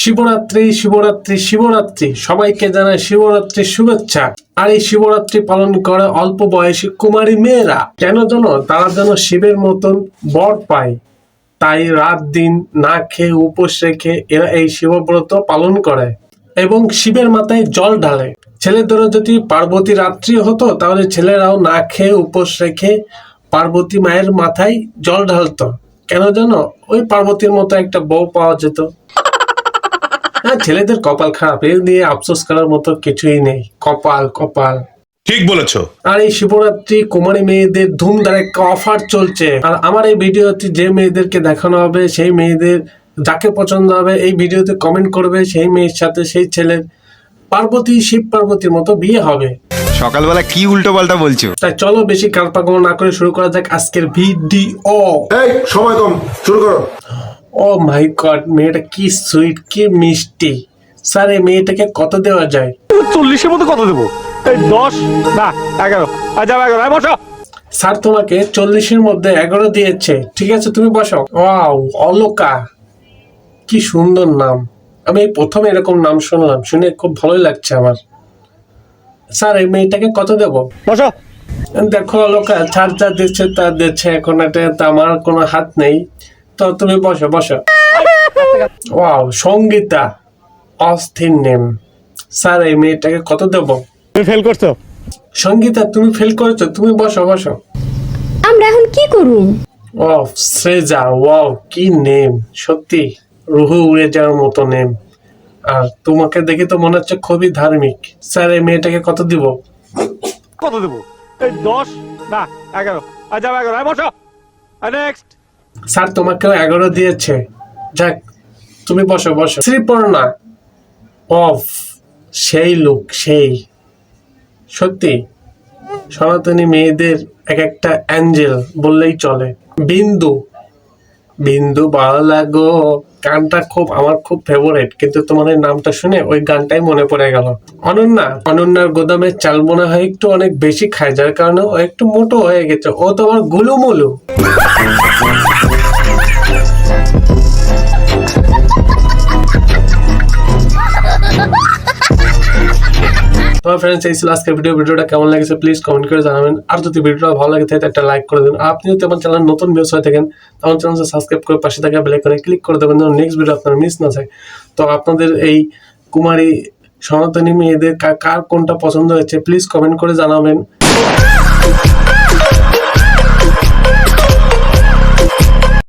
শিবরাত্রি শিবরাত্রি শিবরাত্রি। সবাইকে জানায় শিবরাত্রির শুভেচ্ছা। আর এই শিবরাত্রি পালন করে অল্প বয়সী কুমারী মেয়েরা। কেন যেন তারা যেন শিবের মতন বর পায়। তাই রাত দিন না খেয়ে উপোস রেখে এরা এই শিবব্রত পালন করে। এবং শিবের মাথায় জল ঢালে। ছেলেদেরও যদি পার্বতী রাত্রি হতো, তাহলে ছেলেরাও না খেয়ে উপোস রেখে পার্বতী মায়ের মাথায় জল ঢালতো। কেন যেন ওই পার্বতীর মতো একটা বউ পাওয়া যেত। হ্যাঁ ছেলেদের কপাল খারাপ। এর নিয়ে আফসোস করার মতো কিছুই নেই। কপাল কপাল। ঠিক বলেছ। আর এই শিবরাত্রি কুমারী মেয়েদের ধুমধার একটা অফার চলছে। আর আমার এই ভিডিওতে যে মেয়েদেরকে দেখানো হবে সেই মেয়েদের যাকে পছন্দ হবে এই ভিডিওতে কমেন্ট করবে সেই মেয়ের সাথে সেই ছেলের পার্বতী শিব পার্বতীর মতো বিয়ে হবে। সকালবেলা কি উল্টো পাল্টা বলছো? তাই চলো বেশি কালপাগল না করে শুরু করা যাক আজকের ভিডিও। এই সময় কম। শুরু করো। ও মাই গড মেয়েটা কি সুইট কি মিষ্টি। স্যার এই মেয়েটাকে কত দেওয়া যায়? চল্লিশের মতো কত দেবো? এই দশ না এগারো। যাও এগারো বসো। স্যার তোমাকে চল্লিশের মধ্যে এগারো দিয়েছে। ঠিক আছে তুমি বসো। ওয়াও অলোকা। কি সুন্দর নাম। আমি এই প্রথম এরকম নাম শুনলাম শুনে খুব ভালোই লাগছে আমার। স্যার এই মেয়েটাকে কত দেব? বসো। দেখো অলোকা ছাড় যা দিচ্ছে তা দিচ্ছে। এখন এটা আমার কোনো হাত নেই। তো তুমি বসো বসো। ওয়াও সঙ্গীতা অস্থির নেম। স্যার এই মেয়েটাকে কত দেব? তুমি ফেল করছ? সঙ্গীতা তুমি ফেল করেছ তুমি বসো বসো। আমরা এখন কি করুম ও শ্রেজা ওয়াও কি নেম সত্যি। রুহু উড়ে যাওয়ার মতো নেম। আর তোমাকে দেখে তো মনে হচ্ছে খুবই ধার্মিক। স্যার এই মেয়েটাকে কত দিব? কত দেবো? এই দশ? না এগারো। আর যাও এগারো বসো। আর নেক্সট স্যার তোমাকেও এগারো দিয়েছে। যাক, তুমি বসো বসো। শ্রীপর্ণা অফ। সেই লোক, সেই। সত্যি, সনাতনী মেয়েদের এক একটা অ্যাঞ্জেল বললেই চলে। বিন্দু বিন্দু ভালো লাগো গানটা খুব, আমার খুব ফেভারিট কিন্তু এই নামটা শুনে ওই গানটাই মনে পড়ে গেল। অনন্যা, অনন্যার গোদামের চাল মনে হয়, একটু অনেক বেশি খায়, যার কারণে ও একটু মোটো হয়ে গেছে। ও তোমার গুলুমুলু। ফ্রেন্ডস এই ছিল আজকের ভিডিও ভিডিওটা কেমন লাগছে প্লিজ কমেন্ট করে জানাবেন। আর যদি ভিডিওটা ভালো লাগে, তাহলে একটা লাইক করে আর আপনি যদি আমার চ্যানেল নতুন ভিউস হয়ে থাকেন তখন চ্যানেলটা সাবস্ক্রাইব করে পাশে থাকা বেল করে ক্লিক করে দেবেন, যেন নেক্সট ভিডিও আপনার মিস না যায় তো আপনাদের এই কুমারী সনাতনী মেয়েদের কার কোনটা পছন্দ হয়েছে প্লিজ কমেন্ট করে জানাবেন।